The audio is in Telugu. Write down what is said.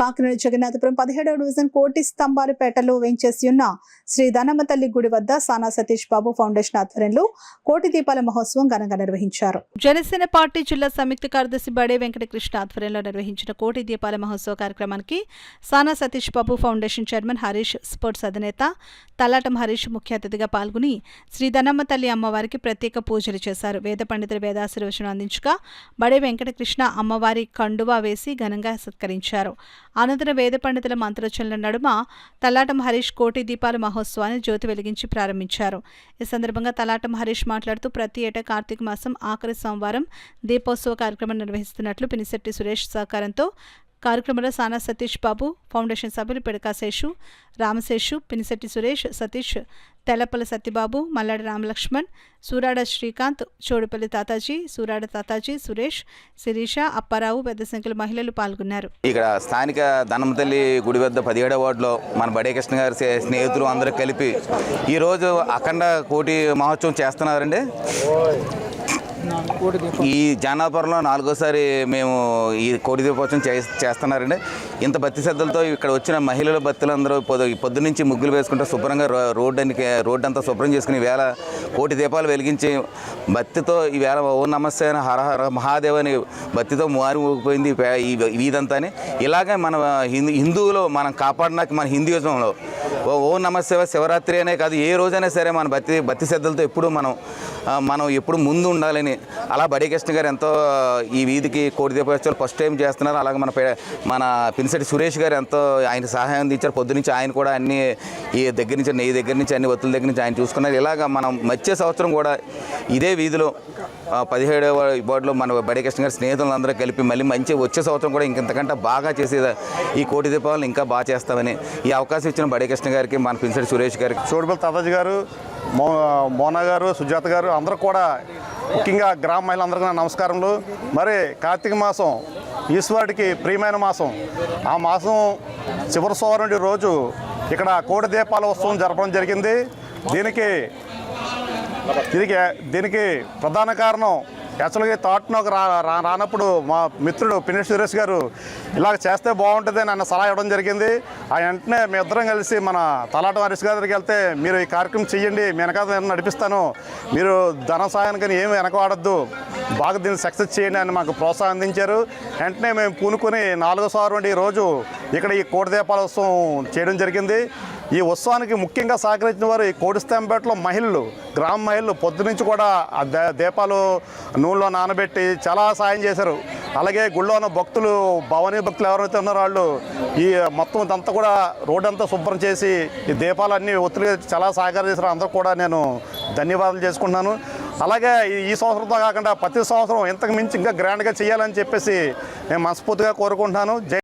కాకినాడ జగన్నాథపురం పదిహేడవ డివిజన్ కోటి స్తంభాలపేటలో వేయించేసి ఉన్న శ్రీ ధనమ్మ తల్లి గుడి వద్ద సానా సతీష్ బాబు ఫౌండేషన్ ఆధ్వర్యంలో కోటి దీపాల మహోత్సవం ఘనంగా నిర్వహించారు. జనసేన పార్టీ జిల్లా సంయుక్త కార్యదర్శి బడే వెంకటకృష్ణ ఆధ్వర్యంలో నిర్వహించిన కోటి దీపాల మహోత్సవ కార్యక్రమానికి Sana Satish Babu foundation chairman Harish sports అధినేత తల్లాటం హరీష్ ముఖ్య అతిథిగా పాల్గొని శ్రీ ధనమ్మ తల్లి అమ్మవారికి ప్రత్యేక పూజలు చేశారు. వేద పండితులు వేదాశీర్వచనం అందించగా బడే వెంకటకృష్ణ అమ్మవారి కండువా వేసి ఘనంగా సత్కరించారు. అనంతరం వేద పండితుల మంత్రోచ్చరణల నడుమ తల్లాటం హరీష్ కోటి దీపాల మహోత్సవాన్ని జ్యోతి వెలిగించి ప్రారంభించారు. ఈ సందర్భంగా తలాటం హరీష్ మాట్లాడుతూ ప్రతి ఏటా కార్తీక మాసం ఆఖరి సోమవారం దీపోత్సవ కార్యక్రమం నిర్వహిస్తున్నట్లు పినిశెట్టి సురేష్ సహకారంతో కార్యక్రమంలో సానా సతీష్ బాబు ఫౌండేషన్ సభ్యులు పెడకాశేషు రామశేషు పినిశెట్టి సురేష్ సతీష్ తెల్లపల్లి సత్యబాబు మల్లాడి రామలక్ష్మణ్ సూరాడ శ్రీకాంత్ చోడుపల్లి తాతాజీ సూరాడ తాతాజీ సురేష్ శిరీష అప్పారావు పెద్ద సంఖ్యలో మహిళలు పాల్గొన్నారు. ఇక్కడ స్థానిక ధనమతల్లి గుడి వద్ద పదిహేడవ వార్డులో మన బడే కృష్ణ గారి స్నేహితులు అందరూ కలిపి ఈరోజు అఖండ కోటి మహోత్సవం చేస్తున్నారండి. ఈ జానాపురంలో నాలుగోసారి మేము ఈ కోటి దీపోత్సవం చే చేస్తున్నారండి. ఇంత భక్తి శ్రద్ధలతో ఇక్కడ వచ్చిన మహిళల భక్తులందరూ పొద్దు పొద్దు నుంచి ముగ్గులు వేసుకుంటూ శుభ్రంగా రోడ్డు రోడ్డు అంతా శుభ్రం చేసుకుని వేళ కోటి దీపాలు వెలిగించి భక్తితో ఈ వేళ ఓ నమస్తే అని హర హర మహాదేవ్ అని భక్తితో మారి ఊగిపోయింది ఈ వీధంతా అని. ఇలాగే మన హిందూ హిందువులో మనం కాపాడడానికి మన హిందూయిజంలో ఓ ఓ శివరాత్రి అనే కాదు ఏ రోజైనా సరే మన భక్తి భక్తి శ్రద్ధలతో ఎప్పుడు మనం మనం ఎప్పుడు ముందు ఉండాలని. అలా బడికృష్ణ గారు ఎంతో ఈ వీధికి కోటి దీపోత్సవాలు ఫస్ట్ టైం చేస్తున్నారు. అలాగే మన మన పినిసెట్టి సురేష్ గారు ఎంతో ఆయన సహాయం అందించారు. పొద్దునుంచి ఆయన కూడా అన్ని ఈ దగ్గర నుంచి నెయ్యి దగ్గర నుంచి అన్ని ఒత్తుల దగ్గర నుంచి ఆయన చూసుకున్నారు. ఇలాగ మనం వచ్చే సంవత్సరం కూడా ఇదే వీధిలో పదిహేడవ వార్డులో మన బడికృష్ణ గారి స్నేహితులందరూ కలిపి మళ్ళీ మంచి వచ్చే సంవత్సరం కూడా ఇంకంతకంటే బాగా చేసేది ఈ కోటి దీపావళిని ఇంకా బాగా చేస్తామని ఈ అవకాశం ఇచ్చిన బడికృష్ణ కృష్ణ గారికి మన పినిసెట్టి సురేష్ గారికి. చోడుపల్లి తాతాజీ గారు మో మోనా గారు సుజాత గారు అందరూ కూడా ముఖ్యంగా గ్రామ మహిళలందరికీ నా నమస్కారములు. మరి కార్తీక మాసం ఈశ్వరుడికి ప్రియమైన మాసం. ఆ మాసం చివరి సోమవారం రోజు ఇక్కడ కోడి దీపాల ఉత్సవం జరపడం జరిగింది. దీనికి దీనికి దీనికి ప్రధాన కారణం యాక్చువల్గా ఈ థాట్ నాకు రా రా- రానప్పుడు మా మిత్రుడు పినేష్ సురేష్ గారు ఇలాగ చేస్తే బాగుంటుంది అని సలహా ఇవ్వడం జరిగింది. ఆ వెంటనే మీ ఇద్దరం కలిసి మన తలాటం హరీష్ గారికి వెళ్తే మీరు ఈ కార్యక్రమం చెయ్యండి వెనకాల నేను నడిపిస్తాను. మీరు ధన సహాయానికి ఏమి వెనకవాడద్దు. బాగా దీన్ని సక్సెస్ చేయండి అని మాకు ప్రోత్సాహం అందించారు. వెంటనే మేము పూనుకొని నాలుగో సార్ ఈ రోజు ఇక్కడ ఈ కోటి దీపాల ఉత్సవం చేయడం జరిగింది. ఈ ఉత్సవానికి ముఖ్యంగా సహకరించిన వారు ఈ కోడిస్తంపేటలో మహిళలు గ్రామ మహిళలు పొద్దు నుంచి కూడా ఆ దీపాలు నూనెలో నానబెట్టి చాలా సాయం చేశారు. అలాగే గుళ్ళో ఉన్న భక్తులు భవానీ భక్తులు ఎవరైతే ఉన్నారో వాళ్ళు ఈ మొత్తం ఇదంతా కూడా రోడ్ అంతా శుభ్రం చేసి ఈ దీపాలన్నీ ఒత్తిడిగా చాలా సహకారం చేశారు. అందరూ కూడా నేను ధన్యవాదాలు చేసుకుంటున్నాను. అలాగే ఈ- సంవత్సరంతో కాకుండా ప్రతి సంవత్సరం ఇంతకు మించి ఇంకా గ్రాండ్గా చేయాలని చెప్పేసి నేను మనస్ఫూర్తిగా కోరుకుంటున్నాను. జై